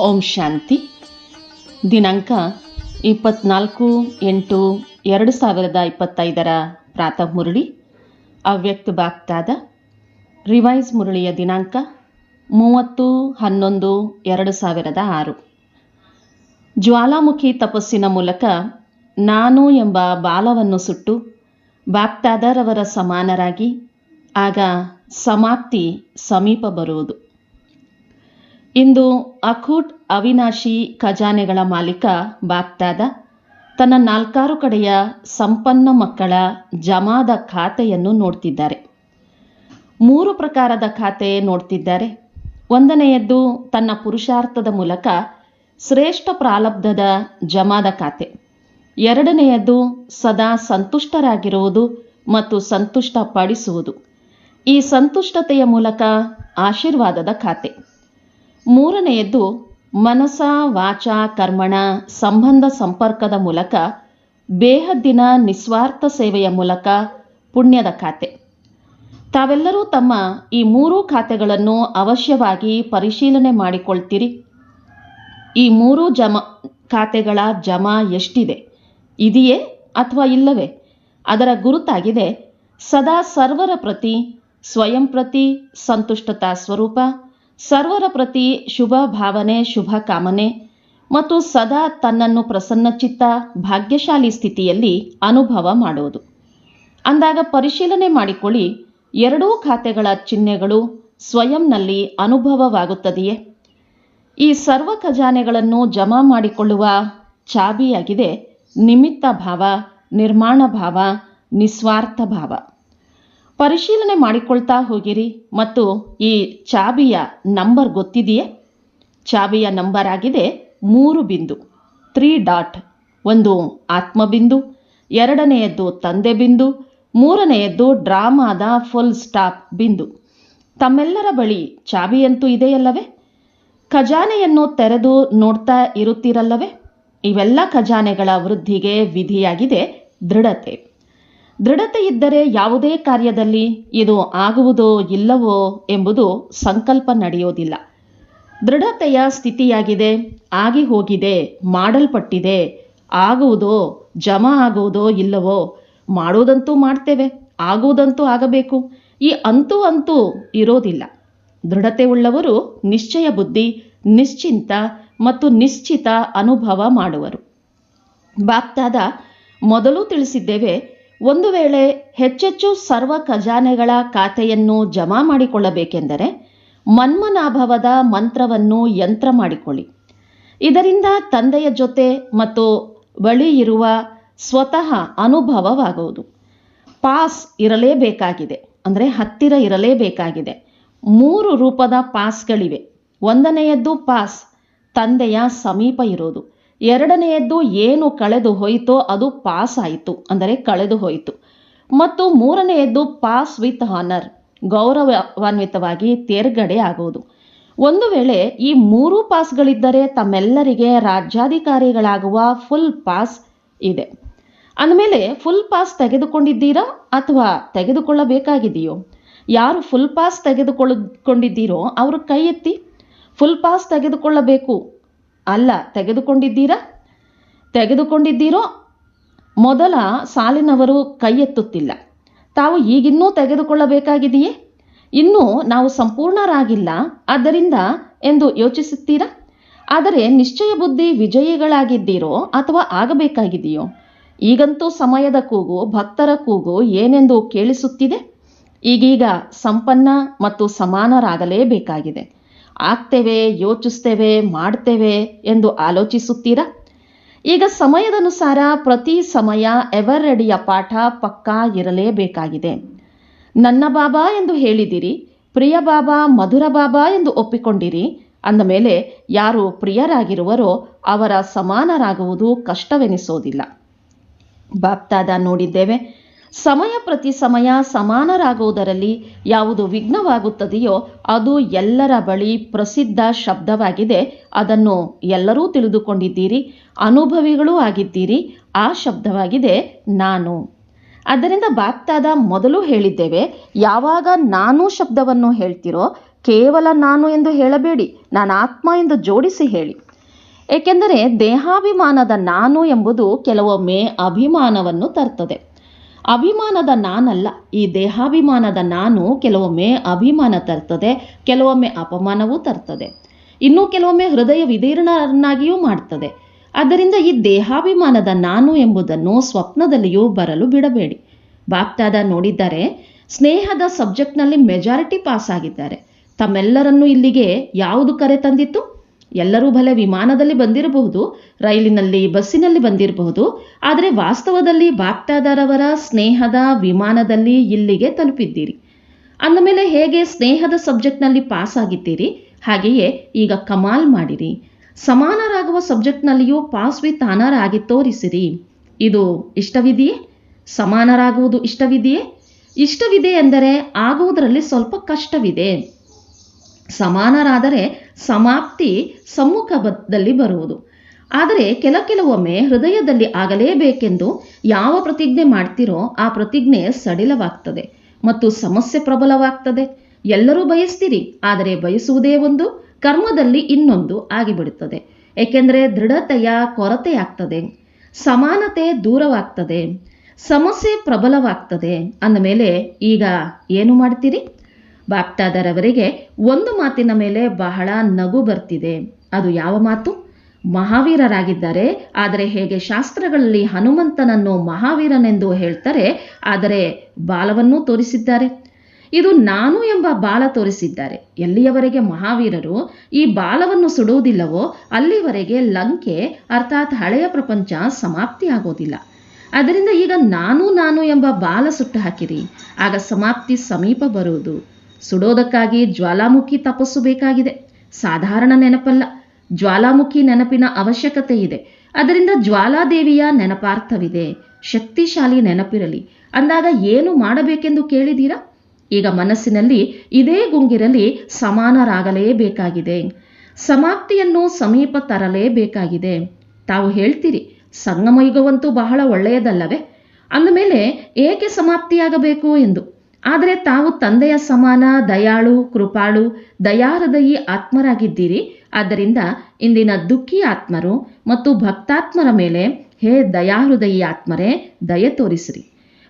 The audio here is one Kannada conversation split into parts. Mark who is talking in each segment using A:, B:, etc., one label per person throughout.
A: ಓಂ ಶಾಂತಿ. ದಿನಾಂಕ ಇಪ್ಪತ್ನಾಲ್ಕು ಎಂಟು ಎರಡು ಸಾವಿರದ ಇಪ್ಪತ್ತೈದರ ಪ್ರಾತಃ ಮುರಳಿ. ಅವ್ಯಕ್ತ ಬಾಗ್ದಾದ ರಿವೈಸ್ ಮುರಳಿಯ ದಿನಾಂಕ ಮೂವತ್ತು ಹನ್ನೊಂದು ಎರಡು ಸಾವಿರದ ಆರು. ಜ್ವಾಲಾಮುಖಿ ತಪಸ್ಸಿನ ಮೂಲಕ ನಾನು ಎಂಬ ಬಾಲವನ್ನು ಸುಟ್ಟು ಭಕ್ತಾದರವರ ಸಮಾನರಾಗಿ ಆಗ ಸಮಾಪ್ತಿ ಸಮೀಪ ಬರುವುದು. ಇಂದು ಅಖೂಟ್ ಅವಿನಾಶಿ ಖಜಾನೆಗಳ ಮಾಲೀಕ ಬಾಗ್ದಾದ ತನ್ನ ನಾಲ್ಕಾರು ಕಡೆಯ ಸಂಪನ್ನ ಮಕ್ಕಳ ಜಮಾದ ಖಾತೆಯನ್ನು ನೋಡ್ತಿದ್ದಾರೆ. ಮೂರು ಪ್ರಕಾರದ ಖಾತೆ ನೋಡ್ತಿದ್ದಾರೆ. ಒಂದನೆಯದ್ದು ತನ್ನ ಪುರುಷಾರ್ಥದ ಮೂಲಕ ಶ್ರೇಷ್ಠ ಪ್ರಾಲಬ್ಧದ ಜಮಾದ ಖಾತೆ. ಎರಡನೆಯದ್ದು ಸದಾ ಸಂತುಷ್ಟರಾಗಿರುವುದು ಮತ್ತು ಸಂತುಷ್ಟ ಪಡಿಸುವುದು ಈ ಸಂತುಷ್ಟತೆಯ ಮೂಲಕ ಆಶೀರ್ವಾದದ ಖಾತೆ. ಮೂರನೆಯದ್ದು ಮನಸ ವಾಚ ಕರ್ಮಣ ಸಂಬಂಧ ಸಂಪರ್ಕದ ಮೂಲಕ ಬೇಹದ್ದಿನ ನಿಸ್ವಾರ್ಥ ಸೇವೆಯ ಮೂಲಕ ಪುಣ್ಯದ ಖಾತೆ. ತಾವೆಲ್ಲರೂ ತಮ್ಮ ಈ ಮೂರೂ ಖಾತೆಗಳನ್ನು ಅವಶ್ಯವಾಗಿ ಪರಿಶೀಲನೆ ಮಾಡಿಕೊಳ್ತೀರಿ. ಈ ಮೂರೂ ಜಮ ಖಾತೆಗಳ ಜಮಾ ಎಷ್ಟಿದೆ? ಇದೆಯೇ ಅಥವಾ ಇಲ್ಲವೇ? ಅದರ ಗುರುತಾಗಿದೆ ಸದಾ ಸರ್ವರ ಪ್ರತಿ ಸ್ವಯಂ ಪ್ರತಿ ಸಂತುಷ್ಟತಾ ಸ್ವರೂಪ ಸರ್ವರ ಪ್ರತಿ ಶುಭ ಭಾವನೆ, ಶುಭ ಕಾಮನೆ ಮತ್ತು ಸದಾ ತನ್ನನ್ನು ಪ್ರಸನ್ನಚಿತ್ತ ಭಾಗ್ಯಶಾಲಿ ಸ್ಥಿತಿಯಲ್ಲಿ ಅನುಭವ ಮಾಡುವುದು. ಅಂದಾಗ ಪರಿಶೀಲನೆ ಮಾಡಿಕೊಳ್ಳಿ, ಎರಡೂ ಖಾತೆಗಳ ಚಿಹ್ನೆಗಳು ಸ್ವಯಂನಲ್ಲಿ ಅನುಭವವಾಗುತ್ತದೆಯೇ? ಈ ಸರ್ವ ಖಜಾನೆಗಳನ್ನು ಜಮಾ ಮಾಡಿಕೊಳ್ಳುವ ಚಾಬಿಯಾಗಿದೆ ನಿಮಿತ್ತ ಭಾವ, ನಿರ್ಮಾಣ ಭಾವ, ನಿಸ್ವಾರ್ಥ ಭಾವ. ಪರಿಶೀಲನೆ ಮಾಡಿಕೊಳ್ತಾ ಹೋಗಿರಿ ಮತ್ತು ಈ ಚಾಬಿಯ ನಂಬರ್ ಗೊತ್ತಿದೆಯೇ? ಚಾಬಿಯ ನಂಬರ್ ಆಗಿದೆ ಮೂರು ಬಿಂದು, ತ್ರೀ ಡಾಟ್, ಒಂದು ಆತ್ಮಬಿಂದು, ಎರಡನೆಯದ್ದು ತಂದೆ ಬಿಂದು, ಮೂರನೆಯದ್ದು ಡ್ರಾಮಾದ ಫುಲ್ ಸ್ಟಾಪ್ ಬಿಂದು. ತಮ್ಮೆಲ್ಲರ ಬಳಿ ಚಾಬಿಯಂತೂ ಇದೆಯಲ್ಲವೇ? ಖಜಾನೆಯನ್ನು ತೆರೆದು ನೋಡ್ತಾ ಇರುತ್ತೀರಲ್ಲವೇ? ಇವೆಲ್ಲ ಖಜಾನೆಗಳ ವೃದ್ಧಿಗೆ ವಿಧಿಯಾಗಿದೆ ದೃಢತೆ. ದೃಢತೆ ಇದ್ದರೆ ಯಾವುದೇ ಕಾರ್ಯದಲ್ಲಿ ಇದು ಆಗುವುದೋ ಇಲ್ಲವೋ ಎಂಬುದು ಸಂಕಲ್ಪ ನಡೆಯೋದಿಲ್ಲ. ದೃಢತೆಯ ಸ್ಥಿತಿಯಾಗಿದೆ, ಆಗಿ ಹೋಗಿದೆ, ಮಾಡಲ್ಪಟ್ಟಿದೆ, ಆಗುವುದೋ, ಜಮಾ ಆಗುವುದೋ ಇಲ್ಲವೋ ಮಾಡುವುದಂತೂ ಮಾಡ್ತೇವೆ, ಆಗುವುದಂತೂ ಆಗಬೇಕು. ಈ ಅಂತೂ ಅಂತೂ ಇರೋದಿಲ್ಲ. ದೃಢತೆ ಉಳ್ಳವರು ನಿಶ್ಚಯ ಬುದ್ಧಿ, ನಿಶ್ಚಿಂತ ಮತ್ತು ನಿಶ್ಚಿತ ಅನುಭವ ಮಾಡುವರು. ಬಾಕ್ತಾದ ಮೊದಲು ತಿಳಿಸಿದ್ದೇವೆ ಒಂದು ವೇಳೆ ಹೆಚ್ಚೆಚ್ಚು ಸರ್ವ ಖಜಾನೆಗಳ ಖಾತೆಯನ್ನು ಜಮಾ ಮಾಡಿಕೊಳ್ಳಬೇಕೆಂದರೆ ಮನ್ಮನಾಭವದ ಮಂತ್ರವನ್ನು ಯಂತ್ರ ಮಾಡಿಕೊಳ್ಳಿ. ಇದರಿಂದ ತಂದೆಯ ಜೊತೆ ಮತ್ತು ಬಳಿ ಇರುವ ಸ್ವತಃ ಅನುಭವವಾಗುವುದು. ಪಾಸ್ ಇರಲೇಬೇಕಾಗಿದೆ. ಅಂದರೆ ಹತ್ತಿರ ಇರಲೇಬೇಕಾಗಿದೆ. ಮೂರು ರೂಪದ ಪಾಸ್ಗಳಿವೆ. ಒಂದನೆಯದ್ದು ಪಾಸ್, ತಂದೆಯ ಸಮೀಪ ಇರೋದು ಎರಡನೆಯದ್ದು ಏನು ಕಳೆದು ಹೋಯಿತೋ ಅದು ಪಾಸ್ ಆಯಿತು ಅಂದರೆ ಕಳೆದು ಹೋಯಿತು. ಮತ್ತು ಮೂರನೆಯದ್ದು ಪಾಸ್ ವಿತ್ ಹಾನರ್, ಗೌರವಾನ್ವಿತವಾಗಿ ತೇರ್ಗಡೆ ಆಗುವುದು. ಒಂದು ವೇಳೆ ಈ ಮೂರು ಪಾಸ್ಗಳಿದ್ದರೆ ತಮ್ಮೆಲ್ಲರಿಗೆ ರಾಜ್ಯಾಧಿಕಾರಿಗಳಾಗುವ ಫುಲ್ ಪಾಸ್ ಇದೆ. ಅಂದಮೇಲೆ ಫುಲ್ ಪಾಸ್ ತೆಗೆದುಕೊಂಡಿದ್ದೀರಾ ಅಥವಾ ತೆಗೆದುಕೊಳ್ಳಬೇಕಾಗಿದೆಯೋ? ಯಾರು ಫುಲ್ ಪಾಸ್ ತೆಗೆದುಕೊಳ್ಳಕೊಂಡಿದ್ದೀರೋ ಅವರು ಕೈ ಎತ್ತಿ ಫುಲ್ ಪಾಸ್ ತೆಗೆದುಕೊಳ್ಳಬೇಕು. ಅಲ್ಲ, ತೆಗೆದುಕೊಂಡಿದ್ದೀರಾ? ತೆಗೆದುಕೊಂಡಿದ್ದೀರೋ? ಮೊದಲ ಸಾಲಿನವರು ಕೈ ಎತ್ತುತ್ತಿಲ್ಲ ತಾವು ಈಗಿನ್ನೂ ತೆಗೆದುಕೊಳ್ಳಬೇಕಾಗಿದೆಯೇ? ಇನ್ನೂ ನಾವು ಸಂಪೂರ್ಣರಾಗಿಲ್ಲ, ಆದ್ದರಿಂದ ಎಂದು ಯೋಚಿಸುತ್ತೀರಾ? ಆದರೆ ನಿಶ್ಚಯ ಬುದ್ಧಿ ವಿಜಯಿಗಳಾಗಿದ್ದೀರೋ ಅಥವಾ ಆಗಬೇಕಾಗಿದೆಯೋ? ಈಗಂತೂ ಸಮಯದ ಕೂಗು, ಭಕ್ತರ ಕೂಗು ಏನೆಂದು ಕೇಳಿಸುತ್ತಿದೆ? ಈಗೀಗ ಸಂಪನ್ನ ಮತ್ತು ಸಮಾನರಾಗಲೇಬೇಕಾಗಿದೆ. ಆಗ್ತೇವೆ, ಯೋಚಿಸ್ತೇವೆ, ಮಾಡ್ತೇವೆ ಎಂದು ಆಲೋಚಿಸುತ್ತೀರಾ? ಈಗ ಸಮಯದನುಸಾರ ಪ್ರತಿ ಸಮಯ ಎವರ್ ರೆಡಿಯ ಪಾಠ ಪಕ್ಕಾ ಇರಲೇಬೇಕಾಗಿದೆ. ನನ್ನ ಬಾಬಾ ಎಂದು ಹೇಳಿದಿರಿ, ಪ್ರಿಯ ಬಾಬಾ, ಮಧುರ ಬಾಬಾ ಎಂದು ಒಪ್ಪಿಕೊಂಡಿರಿ ಅಂದ ಮೇಲೆ ಯಾರು ಪ್ರಿಯರಾಗಿರುವರೋ ಅವರ ಸಮಾನರಾಗುವುದು ಕಷ್ಟವೆನಿಸೋದಿಲ್ಲ. ಬಾಪ್ತಾದ ನೋಡಿದ್ದೇವೆ ಸಮಯ ಪ್ರತಿ ಸಮಯ ಸಮಾನರಾಗುವುದರಲ್ಲಿ ಯಾವುದು ವಿಘ್ನವಾಗುತ್ತದೆಯೋ ಅದು ಎಲ್ಲರ ಬಳಿ ಪ್ರಸಿದ್ಧ ಶಬ್ದವಾಗಿದೆ. ಅದನ್ನು ಎಲ್ಲರೂ ತಿಳಿದುಕೊಂಡಿದ್ದೀರಿ, ಅನುಭವಿಗಳೂ ಆಗಿದ್ದೀರಿ. ಆ ಶಬ್ದವಾಗಿದೆ ನಾನು. ಅದರಿಂದ ಬಾಕ್ತಾದ ಮೊದಲು ಹೇಳಿದ್ದೇವೆ, ಯಾವಾಗ ನಾನು ಶಬ್ದವನ್ನು ಹೇಳ್ತಿರೋ, ಕೇವಲ ನಾನು ಎಂದು ಹೇಳಬೇಡಿ, ನಾನು ಆತ್ಮ ಎಂದು ಜೋಡಿಸಿ ಹೇಳಿ. ಏಕೆಂದರೆ ದೇಹಾಭಿಮಾನದ ನಾನು ಎಂಬುದು ಕೆಲವೊಮ್ಮೆ ಅಭಿಮಾನವನ್ನು ತರ್ತದೆ. ಅಭಿಮಾನದ ನಾನಲ್ಲ, ಈ ದೇಹಾಭಿಮಾನದ ನಾನು ಕೆಲವೊಮ್ಮೆ ಅಭಿಮಾನ ತರ್ತದೆ, ಕೆಲವೊಮ್ಮೆ ಅಪಮಾನವೂ ತರ್ತದೆ. ಇನ್ನೂ ಕೆಲವೊಮ್ಮೆ ಹೃದಯ ವಿದೀರ್ಣರನ್ನಾಗಿಯೂ ಮಾಡ್ತದೆ. ಆದ್ದರಿಂದ ಈ ದೇಹಾಭಿಮಾನದ ನಾನು ಎಂಬುದನ್ನು ಸ್ವಪ್ನದಲ್ಲಿಯೂ ಬರಲು ಬಿಡಬೇಡಿ. ಬಾಪ್ತಾದ ನೋಡಿದ್ದಾರೆ, ಸ್ನೇಹದ ಸಬ್ಜೆಕ್ಟ್ನಲ್ಲಿ ಮೆಜಾರಿಟಿ ಪಾಸ್ ಆಗಿದ್ದಾರೆ ತಮ್ಮೆಲ್ಲರನ್ನೂ ಇಲ್ಲಿಗೆ ಯಾವುದು ಕರೆ ತಂದಿತ್ತು ಎಲ್ಲರೂ ಭಲೆ ವಿಮಾನದಲ್ಲಿ ಬಂದಿರಬಹುದು, ರೈಲಿನಲ್ಲಿ, ಬಸ್ಸಿನಲ್ಲಿ ಬಂದಿರಬಹುದು, ಆದರೆ ವಾಸ್ತವದಲ್ಲಿ ಬಾಪ್ಟಾದಾರವರ ಸ್ನೇಹದ ವಿಮಾನದಲ್ಲಿ ಇಲ್ಲಿಗೆ ತಲುಪಿದ್ದೀರಿ. ಅಂದಮೇಲೆ ಹೇಗೆ ಸ್ನೇಹದ ಸಬ್ಜೆಕ್ಟ್ನಲ್ಲಿ ಪಾಸ್ ಆಗಿದ್ದೀರಿ ಹಾಗೆಯೇ ಈಗ ಕಮಾಲ್ ಮಾಡಿರಿ. ಸಮಾನರಾಗುವ ಸಬ್ಜೆಕ್ಟ್ನಲ್ಲಿಯೂ ಪಾಸ್ ವಿತ್ ಆನರ್ ಆಗಿ ತೋರಿಸಿರಿ. ಇದು ಇಷ್ಟವಿದೆಯೇ? ಸಮಾನರಾಗುವುದು ಇಷ್ಟವಿದೆಯೇ? ಇಷ್ಟವಿದೆ ಎಂದರೆ ಆಗುವುದರಲ್ಲಿ ಸ್ವಲ್ಪ ಕಷ್ಟವಿದೆ. ಸಮಾನರಾದರೆ ಸಮಾಪ್ತಿ ಸಮ್ಮುಖದಲ್ಲಿ ಬರುವುದು. ಆದರೆ ಕೆಲ ಕೆಲವೊಮ್ಮೆ ಹೃದಯದಲ್ಲಿ ಆಗಲೇಬೇಕೆಂದು ಯಾವ ಪ್ರತಿಜ್ಞೆ ಮಾಡ್ತಿರೋ ಆ ಪ್ರತಿಜ್ಞೆ ಸಡಿಲವಾಗ್ತದೆ ಮತ್ತು ಸಮಸ್ಯೆ ಪ್ರಬಲವಾಗ್ತದೆ. ಎಲ್ಲರೂ ಬಯಸ್ತೀರಿ, ಆದರೆ ಬಯಸುವುದೇ ಒಂದು, ಕರ್ಮದಲ್ಲಿ ಇನ್ನೊಂದು ಆಗಿಬಿಡುತ್ತದೆ. ಏಕೆಂದರೆ ದೃಢತೆಯ ಕೊರತೆಯಾಗ್ತದೆ, ಸಮಾನತೆ ದೂರವಾಗ್ತದೆ, ಸಮಸ್ಯೆ ಪ್ರಬಲವಾಗ್ತದೆ ಅಂದಮೇಲೆ ಈಗ ಏನು ಮಾಡ್ತೀರಿ? ಬಾಪ್ತಾದರವರಿಗೆ ಒಂದು ಮಾತಿನ ಮೇಲೆ ಬಹಳ ನಗು ಬರ್ತಿದೆ. ಅದು ಯಾವ ಮಾತು? ಮಹಾವೀರರಾಗಿದ್ದಾರೆ, ಆದರೆ ಹೇಗೆ ಶಾಸ್ತ್ರಗಳಲ್ಲಿ ಹನುಮಂತನನ್ನು ಮಹಾವೀರನೆಂದು ಹೇಳ್ತಾರೆ, ಆದರೆ ಬಾಲವನ್ನೂ ತೋರಿಸಿದ್ದಾರೆ. ಇದು ನಾನು ಎಂಬ ಬಾಲ ತೋರಿಸಿದ್ದಾರೆ. ಎಲ್ಲಿಯವರೆಗೆ ಮಹಾವೀರರು ಈ ಬಾಲವನ್ನು ಸುಡುವುದಿಲ್ಲವೋ, ಅಲ್ಲಿವರೆಗೆ ಲಂಕೆ, ಅರ್ಥಾತ್ ಹಳೆಯ ಪ್ರಪಂಚ ಸಮಾಪ್ತಿಯಾಗೋದಿಲ್ಲ ಅದರಿಂದ ಈಗ ನಾನು ನಾನು ಎಂಬ ಬಾಲ ಸುಟ್ಟು ಹಾಕಿರಿ. ಆಗ ಸಮಾಪ್ತಿ ಸಮೀಪ ಬರುವುದು. ಸುಡೋದಕ್ಕಾಗಿ ಜ್ವಾಲಾಮುಖಿ ತಪಸ್ಸು ಬೇಕಾಗಿದೆ. ಸಾಧಾರಣ ನೆನಪಲ್ಲ. ಜ್ವಾಲಾಮುಖಿ ನೆನಪಿನ ಅವಶ್ಯಕತೆ ಇದೆ. ಅದರಿಂದ ಜ್ವಾಲಾದೇವಿಯ ನೆನಪಾರ್ಥವಿದೆ. ಶಕ್ತಿಶಾಲಿ ನೆನಪಿರಲಿ. ಅಂದಾಗ ಏನು ಮಾಡಬೇಕೆಂದು ಕೇಳಿದೀರಾ? ಈಗ ಮನಸ್ಸಿನಲ್ಲಿ ಇದೇ ಗುಂಗಿರಲಿ ಸಮಾನರಾಗಲೇಬೇಕಾಗಿದೆ. ಸಮಾಪ್ತಿಯನ್ನು ಸಮೀಪ ತರಲೇಬೇಕಾಗಿದೆ. ತಾವು ಹೇಳ್ತೀರಿ, ಸಂಗಮಯುಗವಂತೂ ಬಹಳ ಒಳ್ಳೆಯದಲ್ಲವೇ? ಅಂದಮೇಲೆ ಏಕೆ ಸಮಾಪ್ತಿಯಾಗಬೇಕು ಎಂದು? ಆದರೆ ತಾವು ತಂದೆಯ ಸಮಾನ, ದಯಾಳು, ಕೃಪಾಳು ದಯಾಹೃದಯಿ ಆತ್ಮರಾಗಿದ್ದೀರಿ. ಆದ್ದರಿಂದ ಇಂದಿನ ದುಃಖಿ ಆತ್ಮರು ಮತ್ತು ಭಕ್ತಾತ್ಮರ ಮೇಲೆ ಹೇ ದಯಾಹೃದಯಿ ಆತ್ಮರೇ, ದಯ ತೋರಿಸಿರಿ.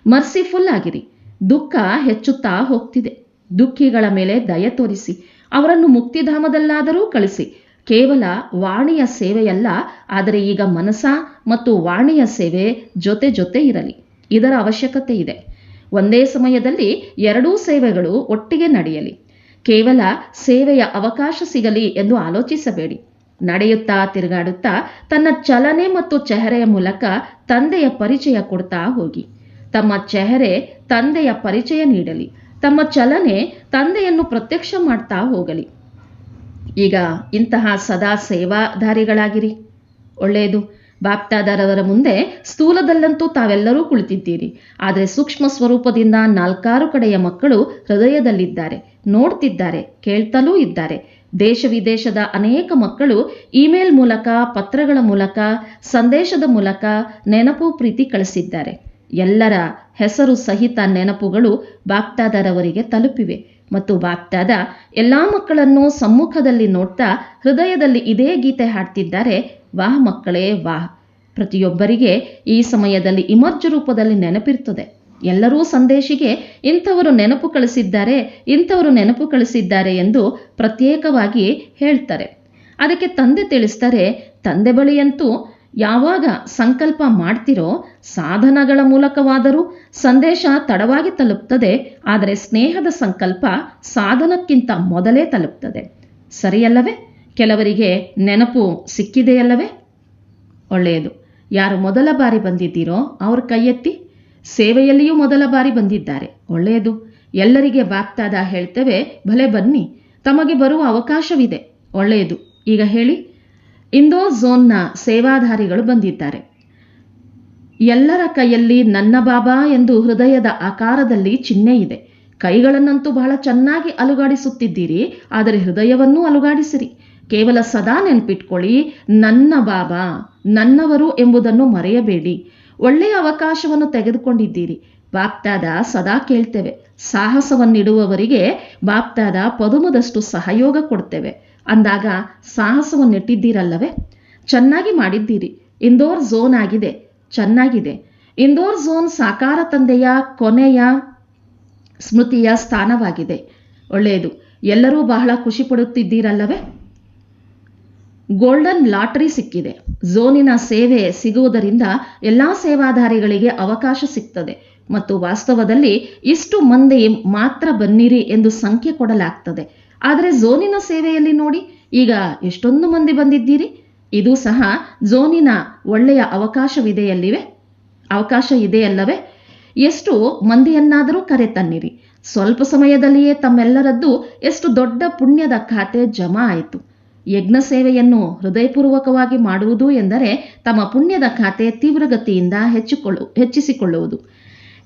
A: ಮರ್ಸಿಫುಲ್ ಆಗಿರಿ. ದುಃಖ ಹೆಚ್ಚುತ್ತಾ ಹೋಗ್ತಿದೆ. ದುಃಖಿಗಳ ಮೇಲೆ ದಯ ತೋರಿಸಿ. ಅವರನ್ನು ಮುಕ್ತಿಧಾಮದಲ್ಲಾದರೂ ಕಳಿಸಿ. ಕೇವಲ ವಾಣಿಯ ಸೇವೆಯಲ್ಲ, ಆದರೆ ಈಗ ಮನಸ ಮತ್ತು ವಾಣಿಯ ಸೇವೆ ಜೊತೆ ಜೊತೆ ಇರಲಿ. ಇದರ ಅವಶ್ಯಕತೆ ಇದೆ. ಒಂದೇ ಸಮಯದಲ್ಲಿ ಎರಡೂ ಸೇವೆಗಳು ಒಟ್ಟಿಗೆ ನಡೆಯಲಿ. ಕೇವಲ ಸೇವೆಯ ಅವಕಾಶ ಸಿಗಲಿ ಎಂದು ಆಲೋಚಿಸಬೇಡಿ. ನಡೆಯುತ್ತಾ ತಿರುಗಾಡುತ್ತಾ ತನ್ನ ಚಲನೆ ಮತ್ತು ಚೆಹರೆಯ ಮೂಲಕ ತಂದೆಯ ಪರಿಚಯ ಕೊಡ್ತಾ ಹೋಗಿ. ತಮ್ಮ ಚೆಹರೆ ತಂದೆಯ ಪರಿಚಯ ನೀಡಲಿ. ತಮ್ಮ ಚಲನೆ ತಂದೆಯನ್ನು ಪ್ರತ್ಯಕ್ಷ ಮಾಡ್ತಾ ಹೋಗಲಿ. ಈಗ ಇಂತಹ ಸದಾ ಸೇವಾಧಾರಿಗಳಾಗಿರಿ. ಒಳ್ಳೆಯದು. ಬಾಪ್ತಾದರವರ ಮುಂದೆ ಸ್ಥೂಲದಲ್ಲಂತೂ ತಾವೆಲ್ಲರೂ ಕುಳಿತಿದ್ದೀರಿ. ಆದರೆ ಸೂಕ್ಷ್ಮ ಸ್ವರೂಪದಿಂದ ನಾಲ್ಕಾರು ಕಡೆಯ ಮಕ್ಕಳು ಹೃದಯದಲ್ಲಿದ್ದಾರೆ, ನೋಡ್ತಿದ್ದಾರೆ, ಕೇಳ್ತಲೂ ಇದ್ದಾರೆ. ದೇಶ ವಿದೇಶದ ಅನೇಕ ಮಕ್ಕಳು ಇಮೇಲ್ ಮೂಲಕ, ಪತ್ರಗಳ ಮೂಲಕ, ಸಂದೇಶದ ಮೂಲಕ ನೆನಪು ಪ್ರೀತಿ ಕಳಿಸಿದ್ದಾರೆ. ಎಲ್ಲರ ಹೆಸರು ಸಹಿತ ನೆನಪುಗಳು ಬಾಪ್ತಾದಾರವರಿಗೆ ತಲುಪಿವೆ ಮತ್ತು ಬಾಪ್ತಾದ ಎಲ್ಲಾ ಮಕ್ಕಳನ್ನು ಸಮ್ಮುಖದಲ್ಲಿ ನೋಡ್ತಾ ಹೃದಯದಲ್ಲಿ ಇದೇ ಗೀತೆ ಹಾಡ್ತಿದ್ದಾರೆ ವಾಹ್ ಮಕ್ಕಳೇ ವಾಹ್ ಪ್ರತಿಯೊಬ್ಬರಿಗೆ ಈ ಸಮಯದಲ್ಲಿ ಇಮರ್ಜ ರೂಪದಲ್ಲಿ ನೆನಪಿರ್ತದೆ. ಎಲ್ಲರೂ ಸಂದೇಶಿಗೆ ಇಂಥವರು ನೆನಪು ಕಳಿಸಿದ್ದಾರೆ, ಇಂಥವರು ನೆನಪು ಕಳಿಸಿದ್ದಾರೆ ಎಂದು ಪ್ರತ್ಯೇಕವಾಗಿ ಹೇಳ್ತಾರೆ. ಅದಕ್ಕೆ ತಂದೆ ತಿಳಿಸ್ತಾರೆ, ತಂದೆ ಬಳಿಯಂತೂ ಯಾವಾಗ ಸಂಕಲ್ಪ ಮಾಡ್ತಿರೋ ಸಾಧನಗಳ ಮೂಲಕವಾದರೂ ಸಂದೇಶ ತಡವಾಗಿ ತಲುಪ್ತದೆ, ಆದರೆ ಸ್ನೇಹದ ಸಂಕಲ್ಪ ಸಾಧನಕ್ಕಿಂತ ಮೊದಲೇ ತಲುಪ್ತದೆ. ಸರಿಯಲ್ಲವೇ? ಕೆಲವರಿಗೆ ನೆನಪು ಸಿಕ್ಕಿದೆಯಲ್ಲವೇ ಒಳ್ಳೆಯದು. ಯಾರು ಮೊದಲ ಬಾರಿ ಬಂದಿದ್ದೀರೋ ಅವ್ರ ಕೈ ಎತ್ತಿ ಸೇವೆಯಲ್ಲಿಯೂ ಮೊದಲ ಬಾರಿ ಬಂದಿದ್ದಾರೆ. ಒಳ್ಳೆಯದು. ಎಲ್ಲರಿಗೆ ಬಾಕ್ತಾದ ಹೇಳ್ತೇವೆ, ಭಲೆ ಬನ್ನಿ, ತಮಗೆ ಬರುವ ಅವಕಾಶವಿದೆ. ಒಳ್ಳೆಯದು. ಈಗ ಹೇಳಿ ಇಂದೋ ಝೋನ್ನ ಸೇವಾಧಾರಿಗಳು ಬಂದಿದ್ದಾರೆ. ಎಲ್ಲರ ಕೈಯಲ್ಲಿ ನನ್ನ ಬಾಬಾ ಎಂದು ಹೃದಯದ ಆಕಾರದಲ್ಲಿ ಚಿಹ್ನೆ ಇದೆ. ಕೈಗಳನ್ನಂತೂ ಬಹಳ ಚೆನ್ನಾಗಿ ಅಲುಗಾಡಿಸುತ್ತಿದ್ದೀರಿ, ಆದರೆ ಹೃದಯವನ್ನೂ ಅಲುಗಾಡಿಸಿರಿ. ಕೇವಲ ಸದಾ ನೆನಪಿಟ್ಕೊಳ್ಳಿ, ನನ್ನ ಬಾಬಾ, ನನ್ನವರು ಎಂಬುದನ್ನು ಮರೆಯಬೇಡಿ. ಒಳ್ಳೆಯ ಅವಕಾಶವನ್ನು ತೆಗೆದುಕೊಂಡಿದ್ದೀರಿ. ಬಾಪ್ತಾದ ಸದಾ ಕೇಳ್ತೇವೆ. ಸಾಹಸವನ್ನಿಡುವವರಿಗೆ ಬಾಪ್ತಾದ ಪದುಮದಷ್ಟು ಸಹಯೋಗ ಕೊಡ್ತೇವೆ. ಅಂದಾಗ ಸಾಹಸವನ್ನಿಟ್ಟಿದ್ದೀರಲ್ಲವೇ? ಚೆನ್ನಾಗಿ ಮಾಡಿದ್ದೀರಿ. ಇಂದೋರ್ ಝೋನ್ ಆಗಿದೆ. ಚೆನ್ನಾಗಿದೆ. ಇಂದೋರ್ ಝೋನ್ ಸಾಕಾರ ತಂದೆಯ ಕೊನೆಯ ಸ್ಮೃತಿಯ ಸ್ಥಾನವಾಗಿದೆ. ಒಳ್ಳೆಯದು. ಎಲ್ಲರೂ ಬಹಳ ಖುಷಿ ಪಡುತ್ತಿದ್ದೀರಲ್ಲವೇ? ಗೋಲ್ಡನ್ ಲಾಟರಿ ಸಿಕ್ಕಿದೆ. ಝೋನಿನ ಸೇವೆ ಸಿಗುವುದರಿಂದ ಎಲ್ಲ ಸೇವಾಧಾರಿಗಳಿಗೆ ಅವಕಾಶ ಸಿಗ್ತದೆ. ಮತ್ತು ವಾಸ್ತವದಲ್ಲಿ ಇಷ್ಟು ಮಂದಿ ಮಾತ್ರ ಬನ್ನಿರಿ ಎಂದು ಸಂಖ್ಯೆ ಕೊಡಲಾಗ್ತದೆ. ಆದರೆ ಝೋನಿನ ಸೇವೆಯಲ್ಲಿ ನೋಡಿ, ಈಗ ಎಷ್ಟೊಂದು ಮಂದಿ ಬಂದಿದ್ದೀರಿ? ಇದು ಸಹ ಝೋನಿನ ಒಳ್ಳೆಯ ಅವಕಾಶವಿದೆಯಲ್ಲಿವೆ. ಅವಕಾಶ ಇದೆಯಲ್ಲವೇ? ಎಷ್ಟು ಮಂದಿಯನ್ನಾದರೂ ಕರೆ ತನ್ನಿರಿ ಸ್ವಲ್ಪ ಸಮಯದಲ್ಲಿಯೇ ತಮ್ಮೆಲ್ಲರದ್ದು ಎಷ್ಟು ದೊಡ್ಡ ಪುಣ್ಯದ ಖಾತೆ ಜಮಾ ಆಯಿತು. ಯಜ್ಞ ಸೇವೆಯನ್ನು ಹೃದಯಪೂರ್ವಕವಾಗಿ ಮಾಡುವುದು ಎಂದರೆ ತಮ್ಮ ಪುಣ್ಯದ ಖಾತೆ ತೀವ್ರಗತಿಯಿಂದ ಹೆಚ್ಚಿಕೊಳ್ಳು, ಹೆಚ್ಚಿಸಿಕೊಳ್ಳುವುದು.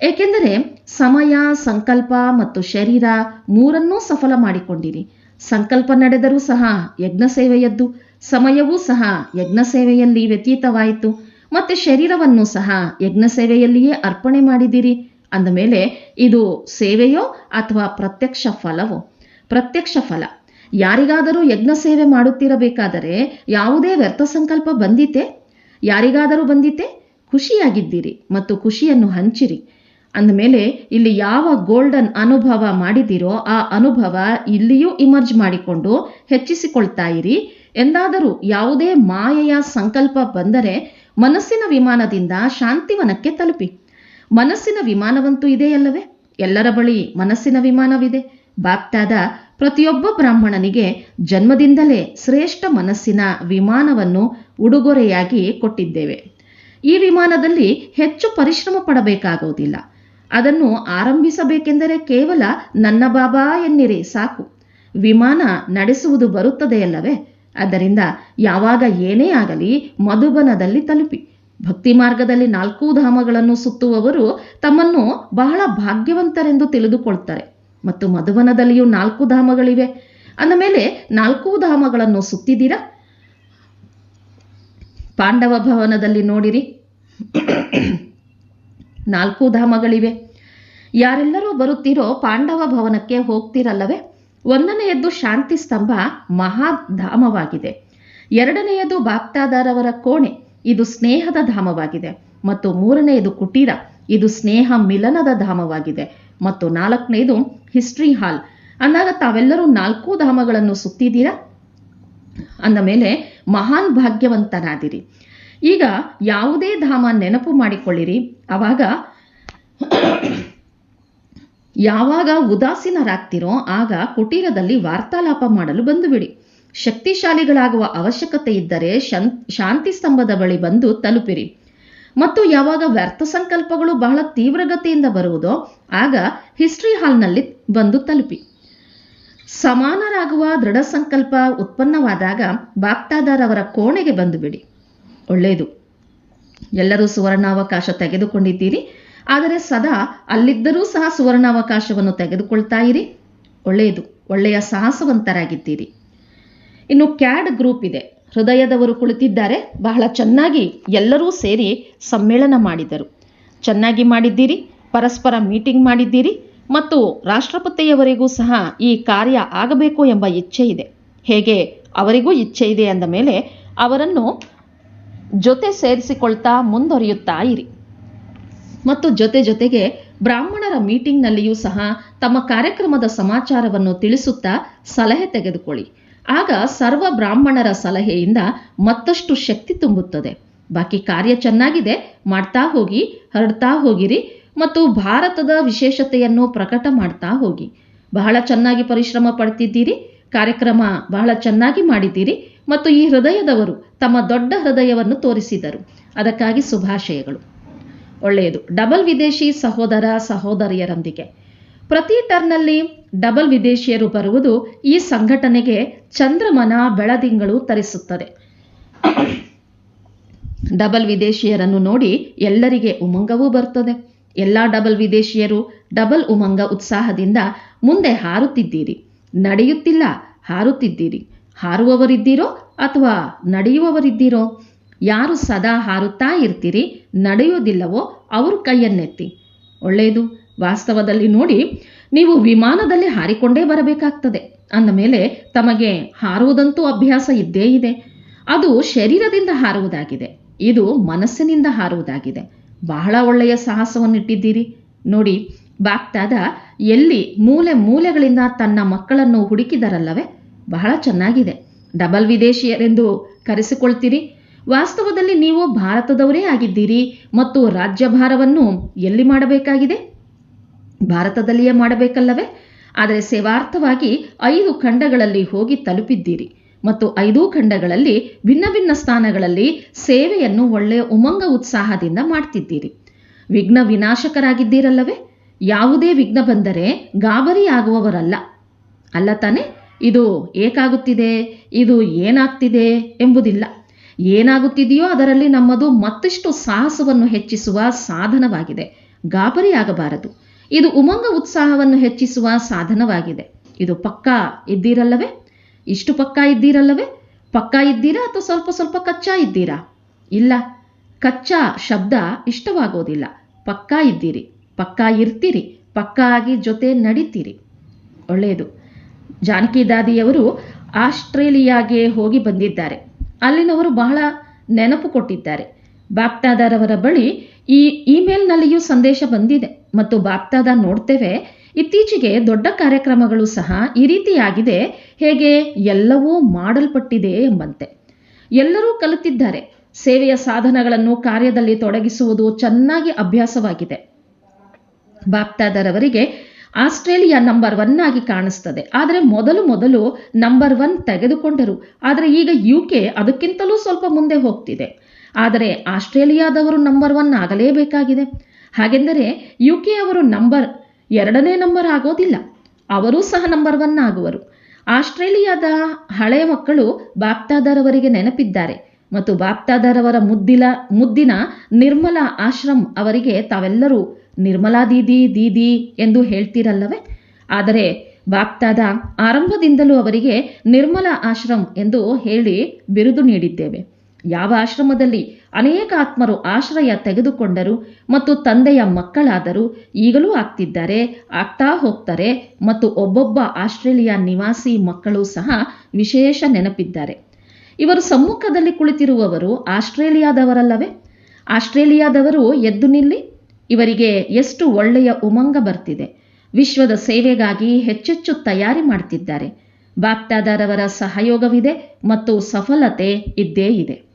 A: ಏಕೆಂದರೆ ಸಮಯ, ಸಂಕಲ್ಪ ಮತ್ತು ಶರೀರ ಮೂರನ್ನೂ ಸಫಲ ಮಾಡಿಕೊಂಡಿರಿ. ಸಂಕಲ್ಪ ನಡೆದರೂ ಸಹ ಯಜ್ಞ ಸೇವೆಯದ್ದು ಸಮಯವೂ ಸಹ ಯಜ್ಞ ಸೇವೆಯಲ್ಲಿ ವ್ಯತೀತವಾಯಿತು. ಮತ್ತು ಶರೀರವನ್ನು ಸಹ ಯಜ್ಞ ಸೇವೆಯಲ್ಲಿಯೇ ಅರ್ಪಣೆ ಮಾಡಿದಿರಿ. ಅಂದ ಮೇಲೆ ಇದು ಸೇವೆಯೋ ಅಥವಾ ಪ್ರತ್ಯಕ್ಷ ಫಲವೋ? ಪ್ರತ್ಯಕ್ಷ ಫಲ. ಯಾರಿಗಾದರೂ ಯಜ್ಞ ಸೇವೆ ಮಾಡುತ್ತಿರಬೇಕಾದರೆ ಯಾವುದೇ ವ್ಯರ್ಥ ಸಂಕಲ್ಪ ಬಂದಿತೆ? ಯಾರಿಗಾದರೂ ಬಂದಿತೆ? ಖುಷಿಯಾಗಿದ್ದೀರಿ ಮತ್ತು ಖುಷಿಯನ್ನು ಹಂಚಿರಿ. ಅಂದಮೇಲೆ, ಇಲ್ಲಿ ಯಾವ ಗೋಲ್ಡನ್ ಅನುಭವ ಮಾಡಿದಿರೋ ಆ ಅನುಭವ ಇಲ್ಲಿಯೂ ಇಮರ್ಜ್ ಮಾಡಿಕೊಂಡು ಹೆಚ್ಚಿಸಿಕೊಳ್ತಾ ಇರಿ ಎಂದಾದರೂ ಯಾವುದೇ ಮಾಯೆಯ ಸಂಕಲ್ಪ ಬಂದರೆ ಮನಸ್ಸಿನ ವಿಮಾನದಿಂದ ಶಾಂತಿವನಕ್ಕೆ ತಲುಪಿ. ಮನಸ್ಸಿನ ವಿಮಾನವಂತೂ ಇದೆಯಲ್ಲವೇ? ಎಲ್ಲರ ಬಳಿ ಮನಸ್ಸಿನ ವಿಮಾನವಿದೆ. ಬಾಪ್ತಾದ ಪ್ರತಿಯೊಬ್ಬ ಬ್ರಾಹ್ಮಣನಿಗೆ ಜನ್ಮದಿಂದಲೇ ಶ್ರೇಷ್ಠ ಮನಸ್ಸಿನ ವಿಮಾನವನ್ನು ಉಡುಗೊರೆಯಾಗಿ ಕೊಟ್ಟಿದ್ದೇವೆ. ಈ ವಿಮಾನದಲ್ಲಿ ಹೆಚ್ಚು ಪರಿಶ್ರಮ ಪಡಬೇಕಾಗುವುದಿಲ್ಲ. ಅದನ್ನು ಆರಂಭಿಸಬೇಕೆಂದರೆ ಕೇವಲ ನನ್ನ ಬಾಬಾ ಎನ್ನಿರಿ, ಸಾಕು. ವಿಮಾನ ನಡೆಸುವುದು ಬರುತ್ತದೆಯಲ್ಲವೇ ಆದ್ದರಿಂದ ಯಾವಾಗ ಏನೇ ಆಗಲಿ ಮಧುಬನದಲ್ಲಿ ತಲುಪಿ. ಭಕ್ತಿ ಮಾರ್ಗದಲ್ಲಿ ನಾಲ್ಕೂ ಧಾಮಗಳನ್ನು ಸುತ್ತುವವರು ತಮ್ಮನ್ನು ಬಹಳ ಭಾಗ್ಯವಂತರೆಂದು ತಿಳಿದುಕೊಳ್ತಾರೆ. ಮತ್ತು ಮಧುವನದಲ್ಲಿಯೂ ನಾಲ್ಕು ಧಾಮಗಳಿವೆ. ಅಂದ ಮೇಲೆ ನಾಲ್ಕು ಧಾಮಗಳನ್ನು ಸುತ್ತಿದ್ದೀರಾ? ಪಾಂಡವ ಭವನದಲ್ಲಿ ನೋಡಿರಿ. ನಾಲ್ಕು ಧಾಮಗಳಿವೆ. ಯಾರೆಲ್ಲರೂ ಬರುತ್ತೀರೋ ಪಾಂಡವ ಭವನಕ್ಕೆ ಹೋಗ್ತಿರಲ್ಲವೇ? ಒಂದನೆಯದ್ದು ಶಾಂತಿ ಸ್ತಂಭ ಮಹಾಧಾಮವಾಗಿದೆ. ಎರಡನೆಯದು ಬಾಪ್ತಾದಾರವರ ಕೋಣೆ. ಇದು ಸ್ನೇಹದ ಧಾಮವಾಗಿದೆ. ಮತ್ತು ಮೂರನೆಯದು ಕುಟೀರ. ಇದು ಸ್ನೇಹ ಮಿಲನದ ಧಾಮವಾಗಿದೆ. ಮತ್ತು ನಾಲ್ಕನೇದು ಹಿಸ್ಟ್ರಿ ಹಾಲ್ ಅಂದಾಗ ತಾವೆಲ್ಲರೂ ನಾಲ್ಕು ಧಾಮಗಳನ್ನು ಸುತ್ತಿದ್ದೀರಾ? ಅಂದ ಮೇಲೆ ಮಹಾನ್ ಭಾಗ್ಯವಂತನಾದಿರಿ. ಈಗ ಯಾವುದೇ ಧಾಮ ನೆನಪು ಮಾಡಿಕೊಳ್ಳಿರಿ. ಅವಾಗ ಯಾವಾಗ ಉದಾಸೀನರಾಗ್ತಿರೋ ಆಗ ಕುಟೀರದಲ್ಲಿ ವಾರ್ತಾಲಾಪ ಮಾಡಲು ಬಂದುಬಿಡಿ. ಶಕ್ತಿಶಾಲಿಗಳಾಗುವ ಅವಶ್ಯಕತೆ ಇದ್ದರೆ ಶಾಂತಿ ಸ್ತಂಭದ ಬಳಿ ಬಂದು ತಲುಪಿರಿ. ಮತ್ತು ಯಾವಾಗ ವ್ಯರ್ಥ ಸಂಕಲ್ಪಗಳು ಬಹಳ ತೀವ್ರಗತಿಯಿಂದ ಬರುವುದೋ ಆಗ ಹಿಸ್ಟ್ರಿ ಹಾಲ್ನಲ್ಲಿ ಬಂದು ತಲುಪಿ. ಸಮಾನರಾಗುವ ದೃಢ ಸಂಕಲ್ಪ ಉತ್ಪನ್ನವಾದಾಗ ಬಾಪ್ತಾದಾರವರ ಕೋಣೆಗೆ ಬಂದು ಬಿಡಿ ಒಳ್ಳೆಯದು. ಎಲ್ಲರೂ ಸುವರ್ಣಾವಕಾಶ ತೆಗೆದುಕೊಂಡಿದ್ದೀರಿ. ಆದರೆ ಸದಾ ಅಲ್ಲಿದ್ದರೂ ಸಹ ಸುವರ್ಣಾವಕಾಶವನ್ನು ತೆಗೆದುಕೊಳ್ತಾ ಇರಿ. ಒಳ್ಳೆಯದು. ಒಳ್ಳೆಯ ಸಾಹಸವಂತರಾಗಿದ್ದೀರಿ. ಇನ್ನು ಕ್ಯಾಡ್ ಗ್ರೂಪ್ ಇದೆ. ಹೃದಯದವರು ಕುಳಿತಿದ್ದಾರೆ. ಬಹಳ ಚೆನ್ನಾಗಿ ಎಲ್ಲರೂ ಸೇರಿ ಸಮ್ಮೇಳನ ಮಾಡಿದರು. ಚೆನ್ನಾಗಿ ಮಾಡಿದ್ದೀರಿ, ಪರಸ್ಪರ ಮೀಟಿಂಗ್ ಮಾಡಿದ್ದೀರಿ ಮತ್ತು ರಾಷ್ಟ್ರಪತಿಯವರಿಗೂ ಸಹ ಈ ಕಾರ್ಯ ಆಗಬೇಕು ಎಂಬ ಇಚ್ಛೆ ಇದೆ. ಹೇಗೆ? ಅವರಿಗೂ ಇಚ್ಛೆ ಇದೆ ಅಂದ ಮೇಲೆ ಅವರನ್ನು ಜೊತೆ ಸೇರಿಸಿಕೊಳ್ತಾ ಮುಂದುವರಿಯುತ್ತಾ ಇರಿ. ಮತ್ತು ಜೊತೆ ಜೊತೆಗೆ ಬ್ರಾಹ್ಮಣರ ಮೀಟಿಂಗ್ನಲ್ಲಿಯೂ ಸಹ ತಮ್ಮ ಕಾರ್ಯಕ್ರಮದ ಸಮಾಚಾರವನ್ನು ತಿಳಿಸುತ್ತಾ ಸಲಹೆ ತೆಗೆದುಕೊಳ್ಳಿ. ಆಗ ಸರ್ವ ಬ್ರಾಹ್ಮಣರ ಸಲಹೆಯಿಂದ ಮತ್ತಷ್ಟು ಶಕ್ತಿ ತುಂಬುತ್ತದೆ. ಬಾಕಿ ಕಾರ್ಯ ಚೆನ್ನಾಗಿದೆ, ಮಾಡ್ತಾ ಹೋಗಿ, ಹರಡ್ತಾ ಹೋಗಿರಿ ಮತ್ತು ಭಾರತದ ವಿಶೇಷತೆಯನ್ನು ಪ್ರಕಟ ಮಾಡ್ತಾ ಹೋಗಿ. ಬಹಳ ಚೆನ್ನಾಗಿ ಪರಿಶ್ರಮ ಪಡ್ತಿದ್ದೀರಿ, ಕಾರ್ಯಕ್ರಮ ಬಹಳ ಚೆನ್ನಾಗಿ ಮಾಡಿದ್ದೀರಿ ಮತ್ತು ಈ ಹೃದಯದವರು ತಮ್ಮ ದೊಡ್ಡ ಹೃದಯವನ್ನು ತೋರಿಸಿದರು. ಅದಕ್ಕಾಗಿ ಶುಭಾಶಯಗಳು. ಒಳ್ಳೆಯದು. ಡಬಲ್ ವಿದೇಶಿ ಸಹೋದರ ಸಹೋದರಿಯರೊಂದಿಗೆ ಪ್ರತಿ ಟರ್ನಲ್ಲಿ ಡಬಲ್ ವಿದೇಶಿಯರು ಬರುವುದು ಈ ಸಂಘಟನೆಗೆ ಚಂದ್ರಮನ ಬೆಳದಿಂಗಳು ತರಿಸುತ್ತದೆ. ಡಬಲ್ ವಿದೇಶಿಯರನ್ನು ನೋಡಿ ಎಲ್ಲರಿಗೆ ಉಮಂಗವೂ ಬರ್ತದೆ ಎಲ್ಲ ಡಬಲ್ ವಿದೇಶಿಯರು ಡಬಲ್ ಉಮಂಗ ಉತ್ಸಾಹದಿಂದ ಮುಂದೆ ಹಾರುತ್ತಿದ್ದೀರಿ. ನಡೆಯುತ್ತಿಲ್ಲ, ಹಾರುತ್ತಿದ್ದೀರಿ. ಹಾರುವವರಿದ್ದೀರೋ ಅಥವಾ ನಡೆಯುವವರಿದ್ದೀರೋ? ಯಾರು ಸದಾ ಹಾರುತ್ತಾ ಇರ್ತೀರಿ ನಡೆಯುವುದಿಲ್ಲವೋ ಅವರು ಕೈಯನ್ನೆತ್ತಿ. ಒಳ್ಳೆಯದು. ವಾಸ್ತವದಲ್ಲಿ ನೋಡಿ, ನೀವು ವಿಮಾನದಲ್ಲಿ ಹಾರಿಕೊಂಡೇ ಬರಬೇಕಾಗ್ತದೆ. ಅಂದ ಮೇಲೆ ತಮಗೆ ಹಾರುವುದಂತೂ ಅಭ್ಯಾಸ ಇದ್ದೇ ಇದೆ. ಅದು ಶರೀರದಿಂದ ಹಾರುವುದಾಗಿದೆ. ಇದು ಮನಸ್ಸಿನಿಂದ ಹಾರುವುದಾಗಿದೆ. ಬಹಳ ಒಳ್ಳೆಯ ಸಾಹಸವನ್ನಿಟ್ಟಿದ್ದೀರಿ. ನೋಡಿ ಬಾಗ್ದಾದ ಎಲ್ಲಿ ಮೂಲೆ ಮೂಲೆಗಳಿಂದ ತನ್ನ ಮಕ್ಕಳನ್ನು ಹುಡುಕಿದರಲ್ಲವೇ? ಬಹಳ ಚೆನ್ನಾಗಿದೆ. ಡಬಲ್ ವಿದೇಶಿಯರೆಂದು ಕರೆಸಿಕೊಳ್ತೀರಿ. ವಾಸ್ತವದಲ್ಲಿ ನೀವು ಭಾರತದವರೇ ಆಗಿದ್ದೀರಿ ಮತ್ತು ರಾಜ್ಯಭಾರವನ್ನು ಎಲ್ಲಿ ಮಾಡಬೇಕಾಗಿದೆ? ಭಾರತದಲ್ಲಿಯೇ ಮಾಡಬೇಕಲ್ಲವೇ? ಆದರೆ ಸೇವಾರ್ಥವಾಗಿ ಐದು ಖಂಡಗಳಲ್ಲಿ ಹೋಗಿ ತಲುಪಿದ್ದೀರಿ. ಮತ್ತು ಐದೂ ಖಂಡಗಳಲ್ಲಿ ಭಿನ್ನ ಭಿನ್ನ ಸ್ಥಾನಗಳಲ್ಲಿ ಸೇವೆಯನ್ನು ಒಳ್ಳೆಯ ಉಮಂಗ ಉತ್ಸಾಹದಿಂದ ಮಾಡ್ತಿದ್ದೀರಿ. ವಿಘ್ನ ವಿನಾಶಕರಾಗಿದ್ದೀರಲ್ಲವೇ? ಯಾವುದೇ ವಿಘ್ನ ಬಂದರೆ ಗಾಬರಿಯಾಗುವವರಲ್ಲ. ಅಲ್ಲ ತಾನೆ, ಇದು ಏಕಾಗುತ್ತಿದೆ, ಇದು ಏನಾಗ್ತಿದೆ ಎಂಬುದಿಲ್ಲ. ಏನಾಗುತ್ತಿದೆಯೋ ಅದರಲ್ಲಿ ನಮ್ಮದು ಮತ್ತಷ್ಟು ಸಾಹಸವನ್ನು ಹೆಚ್ಚಿಸುವ ಸಾಧನವಾಗಿದೆ. ಗಾಬರಿ ಆಗಬಾರದು ಇದು ಉಮಂಗ ಉತ್ಸಾಹವನ್ನು ಹೆಚ್ಚಿಸುವ ಸಾಧನವಾಗಿದೆ. ಇದು ಪಕ್ಕಾ ಇದ್ದೀರಲ್ಲವೇ? ಇಷ್ಟು ಪಕ್ಕಾ ಇದ್ದೀರಲ್ಲವೇ? ಪಕ್ಕಾ ಇದ್ದೀರಾ ಅಥವಾ ಸ್ವಲ್ಪ ಸ್ವಲ್ಪ ಕಚ್ಚಾ ಇದ್ದೀರಾ? ಇಲ್ಲ, ಕಚ್ಚಾ ಶಬ್ದ ಇಷ್ಟವಾಗೋದಿಲ್ಲ. ಪಕ್ಕಾ ಇದ್ದೀರಿ, ಪಕ್ಕಾ ಇರ್ತೀರಿ, ಪಕ್ಕಾ ಆಗಿ ಜೊತೆ ನಡೀತೀರಿ. ಒಳ್ಳೆಯದು. ಜಾನಕಿ ದಾದಿಯವರು ಆಸ್ಟ್ರೇಲಿಯಾಗೆ ಹೋಗಿ ಬಂದಿದ್ದಾರೆ. ಅಲ್ಲಿನವರು ಬಹಳ ನೆನಪು ಕೊಟ್ಟಿದ್ದಾರೆ. ಬಾಪ್ತಾದಾರವರ ಬಳಿ ಈ ಇಮೇಲ್ನಲ್ಲಿಯೂ ಸಂದೇಶ ಬಂದಿದೆ ಮತ್ತು ಬಾಪ್ತಾದ ನೋಡ್ತೇವೆ. ಇತ್ತೀಚೆಗೆ ದೊಡ್ಡ ಕಾರ್ಯಕ್ರಮಗಳು ಸಹ ಈ ರೀತಿಯಾಗಿದೆ. ಹೇಗೆ ಎಲ್ಲವೂ ಮಾಡಲ್ಪಟ್ಟಿದೆ ಎಂಬಂತೆ. ಎಲ್ಲರೂ ಕಲಿತಿದ್ದಾರೆ. ಸೇವೆಯ ಸಾಧನಗಳನ್ನು ಕಾರ್ಯದಲ್ಲಿ ತೊಡಗಿಸುವುದು ಚೆನ್ನಾಗಿ ಅಭ್ಯಾಸವಾಗಿದೆ. ಬಾಪ್ತಾದರವರಿಗೆ ಆಸ್ಟ್ರೇಲಿಯಾ ನಂಬರ್ ಒನ್ ಆಗಿ ಕಾಣಿಸ್ತದೆ. ಆದರೆ ಮೊದಲು ಮೊದಲು ನಂಬರ್ ಒನ್ ತೆಗೆದುಕೊಂಡರು. ಆದರೆ ಈಗ ಯು ಕೆ ಅದಕ್ಕಿಂತಲೂ ಸ್ವಲ್ಪ ಮುಂದೆ ಹೋಗ್ತಿದೆ. ಆದರೆ ಆಸ್ಟ್ರೇಲಿಯಾದವರು ನಂಬರ್ ಒನ್ ಆಗಲೇಬೇಕಾಗಿದೆ. ಹಾಗೆಂದರೆ ಯು ಕೆ ಅವರು ನಂಬರ್ ಎರಡನೇ ನಂಬರ್ ಆಗೋದಿಲ್ಲ. ಅವರೂ ಸಹ ನಂಬರ್ ಒನ್ ಆಗುವರು. ಆಸ್ಟ್ರೇಲಿಯಾದ ಹಳೆಯ ಮಕ್ಕಳು ಬಾಪ್ತಾದರವರಿಗೆ ನೆನಪಿದ್ದಾರೆ. ಮತ್ತು ಬಾಪ್ತಾದರವರ ಮುದ್ದಿಲ, ಮುದ್ದಿನ ನಿರ್ಮಲಾ ಆಶ್ರಮ್ ಅವರಿಗೆ ತಾವೆಲ್ಲರೂ ನಿರ್ಮಲಾ ದೀದಿ ದೀದಿ ಎಂದು ಹೇಳ್ತೀರಲ್ಲವೇ? ಆದರೆ ಬಾಪ್ತಾದ ಆರಂಭದಿಂದಲೂ ಅವರಿಗೆ ನಿರ್ಮಲಾ ಆಶ್ರಮ್ ಎಂದು ಹೇಳಿ ಬಿರುದು ನೀಡಿದ್ದೇವೆ. ಯಾವ ಆಶ್ರಮದಲ್ಲಿ ಅನೇಕ ಆತ್ಮರು ಆಶ್ರಯ ತೆಗೆದುಕೊಂಡರು ಮತ್ತು ತಂದೆಯ ಮಕ್ಕಳಾದರೂ, ಈಗಲೂ ಆಗ್ತಿದ್ದಾರೆ, ಆಗ್ತಾ ಹೋಗ್ತಾರೆ ಮತ್ತು ಒಬ್ಬೊಬ್ಬ ಆಸ್ಟ್ರೇಲಿಯಾ ನಿವಾಸಿ ಮಕ್ಕಳು ಸಹ ವಿಶೇಷ ನೆನಪಿದ್ದಾರೆ. ಇವರು ಸಮ್ಮುಖದಲ್ಲಿ ಕುಳಿತಿರುವವರು ಆಸ್ಟ್ರೇಲಿಯಾದವರಲ್ಲವೇ? ಆಸ್ಟ್ರೇಲಿಯಾದವರು ಎದ್ದು ನಿಲ್ಲಿ, ಇವರಿಗೆ ಎಷ್ಟು ಒಳ್ಳೆಯ ಉಮಂಗ ಬರ್ತಿದೆ. ವಿಶ್ವದ ಸೇವೆಗಾಗಿ ಹೆಚ್ಚೆಚ್ಚು ತಯಾರಿ ಮಾಡ್ತಿದ್ದಾರೆ. ಬಾಪ್ತಾದಾರವರ ಸಹಯೋಗವಿದೆ ಮತ್ತು ಸಫಲತೆ ಇದ್ದೇ ಇದೆ.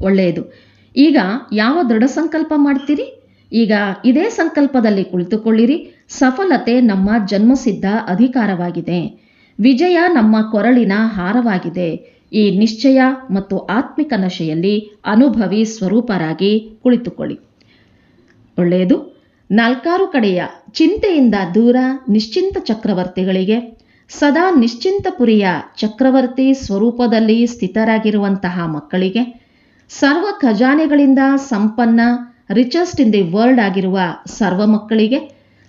A: ಒಳ್ಳೆಯದು. ಈಗ ಯಾವ ದೃಢ ಸಂಕಲ್ಪ ಮಾಡ್ತೀರಿ? ಈಗ ಇದೇ ಸಂಕಲ್ಪದಲ್ಲಿ ಕುಳಿತುಕೊಳ್ಳಿರಿ. ಸಫಲತೆ ನಮ್ಮ ಜನ್ಮಸಿದ್ಧ ಅಧಿಕಾರವಾಗಿದೆ. ವಿಜಯ ನಮ್ಮ ಕೊರಳಿನ ಹಾರವಾಗಿದೆ. ಈ ನಿಶ್ಚಯ ಮತ್ತು ಆತ್ಮಿಕ ನಶೆಯಲ್ಲಿ ಅನುಭವಿ ಸ್ವರೂಪರಾಗಿ ಕುಳಿತುಕೊಳ್ಳಿ. ಒಳ್ಳೆಯದು. ನಾಲ್ಕಾರು ಕಡೆಯ ಚಿಂತೆಯಿಂದ ದೂರ ನಿಶ್ಚಿಂತ ಚಕ್ರವರ್ತಿಗಳಿಗೆ, ಸದಾ ನಿಶ್ಚಿಂತಪುರಿಯ ಚಕ್ರವರ್ತಿ ಸ್ವರೂಪದಲ್ಲಿ ಸ್ಥಿತರಾಗಿರುವಂತಹ ಮಕ್ಕಳಿಗೆ ಸರ್ವ ಖಜಾನೆಗಳಿಂದ ಸಂಪನ್ನ ರಿಚೆಸ್ಟ್ ಇನ್ ದಿ ವರ್ಲ್ಡ್ ಆಗಿರುವ ಸರ್ವ ಮಕ್ಕಳಿಗೆ,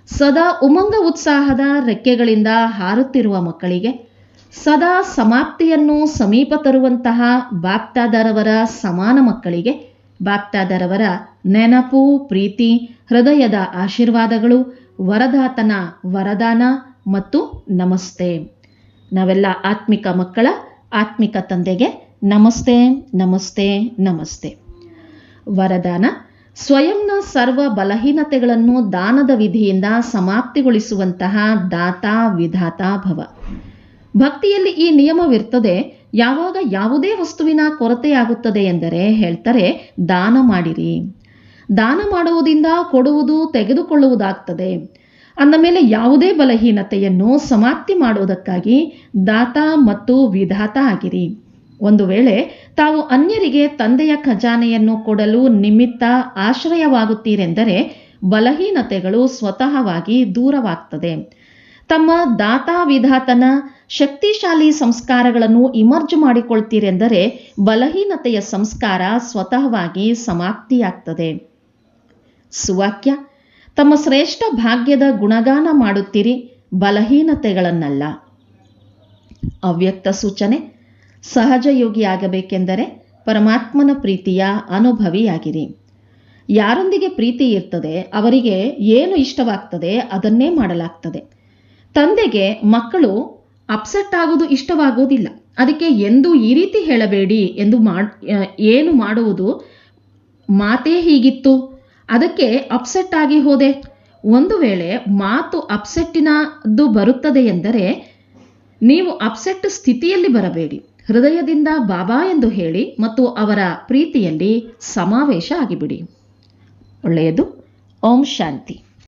A: ಸದಾ ಉಮಂಗ ಉತ್ಸಾಹದ ರೆಕ್ಕೆಗಳಿಂದ ಹಾರುತ್ತಿರುವ ಮಕ್ಕಳಿಗೆ, ಸದಾ ಸಮಾಪ್ತಿಯನ್ನು ಸಮೀಪ ತರುವಂತಹ ಬಾಪ್ತಾದರವರ ಸಮಾನ ಮಕ್ಕಳಿಗೆ, ಬಾಪ್ತಾದರವರ ನೆನಪು, ಪ್ರೀತಿ, ಹೃದಯದ ಆಶೀರ್ವಾದಗಳು, ವರದಾತನ ವರದಾನ ಮತ್ತು ನಮಸ್ತೆ. ನಾವೆಲ್ಲ ಆತ್ಮಿಕ ಮಕ್ಕಳ, ಆತ್ಮಿಕ ತಂದೆಗೆ ನಮಸ್ತೆ ನಮಸ್ತೆ ನಮಸ್ತೆ. ವರದಾನ, ಸ್ವಯಂನ ಸರ್ವ ಬಲಹೀನತೆಗಳನ್ನು ದಾನದ ವಿಧಿಯಿಂದ ಸಮಾಪ್ತಿಗೊಳಿಸುವಂತಹ ದಾತ ವಿಧಾತ ಭವ. ಭಕ್ತಿಯಲ್ಲಿ ಈ ನಿಯಮವಿರ್ತದೆ, ಯಾವಾಗ ಯಾವುದೇ ವಸ್ತುವಿನ ಕೊರತೆಯಾಗುತ್ತದೆ ಎಂದರೆ ಹೇಳ್ತಾರೆ, ದಾನ ಮಾಡಿರಿ. ದಾನ ಮಾಡುವುದರಿಂದ ಕೊಡುವುದು ತೆಗೆದುಕೊಳ್ಳುವುದಾಗ್ತದೆ. ಅಂದ ಮೇಲೆ ಯಾವುದೇ ಬಲಹೀನತೆಯನ್ನು ಸಮಾಪ್ತಿ ಮಾಡುವುದಕ್ಕಾಗಿ ದಾತ ಮತ್ತು ವಿಧಾತ ಆಗಿರಿ. ಒಂದು ವೇಳೆ ತಾವು ಅನ್ಯರಿಗೆ ತಂದೆಯ ಖಜಾನೆಯನ್ನು ಕೊಡಲು ನಿಮಿತ್ತ ಆಶ್ರಯವಾಗುತ್ತೀರೆಂದರೆ ಬಲಹೀನತೆಗಳು ಸ್ವತಃವಾಗಿ ದೂರವಾಗ್ತದೆ. ತಮ್ಮ ದಾತಾ ವಿಧಾತನ ಶಕ್ತಿಶಾಲಿ ಸಂಸ್ಕಾರಗಳನ್ನು ಇಮರ್ಜ್ ಮಾಡಿಕೊಳ್ತೀರೆಂದರೆ ಬಲಹೀನತೆಯ ಸಂಸ್ಕಾರ ಸ್ವತಃವಾಗಿ ಸಮಾಪ್ತಿಯಾಗ್ತದೆ. ಸುವಾಕ್ಯ, ತಮ್ಮ ಶ್ರೇಷ್ಠ ಭಾಗ್ಯದ ಗುಣಗಾನ ಮಾಡುತ್ತೀರಿ, ಬಲಹೀನತೆಗಳನ್ನಲ್ಲ. ಅವ್ಯಕ್ತ ಸೂಚನೆ ಸಹಜ ಯೋಗಿಯಾಗಬೇಕೆಂದರೆ ಪರಮಾತ್ಮನ ಪ್ರೀತಿಯ ಅನುಭವಿಯಾಗಿರಿ. ಯಾರೊಂದಿಗೆ ಪ್ರೀತಿ ಇರ್ತದೆ, ಅವರಿಗೆ ಏನು ಇಷ್ಟವಾಗ್ತದೆ ಅದನ್ನೇ ಮಾಡಲಾಗ್ತದೆ. ತಂದೆಗೆ ಮಕ್ಕಳು ಅಪ್ಸೆಟ್ ಆಗೋದು ಇಷ್ಟವಾಗುವುದಿಲ್ಲ ಅದಕ್ಕೆ ಎಂದು ಈ ರೀತಿ ಹೇಳಬೇಡಿ ಎಂದು ಮಾಡ್ ಏನು ಮಾಡುವುದು? ಮಾತೇ ಹೀಗಿತ್ತು. ಅದಕ್ಕೆ ಅಪ್ಸೆಟ್ ಆಗಿ ಹೋದೆ. ಒಂದು ವೇಳೆ ಮಾತು ಅಪ್ಸೆಟ್ಟಿನದ್ದು ಬರುತ್ತದೆ ಎಂದರೆ, ನೀವು ಅಪ್ಸೆಟ್ ಸ್ಥಿತಿಯಲ್ಲಿ ಬರಬೇಡಿ. ಹೃದಯದಿಂದ ಬಾಬಾ ಎಂದು ಹೇಳಿ ಮತ್ತು ಅವರ ಪ್ರೀತಿಯಲ್ಲಿ ಸಮಾವೇಶ ಆಗಿಬಿಡಿ. ಒಳ್ಳೆಯದು. ಓಂ ಶಾಂತಿ.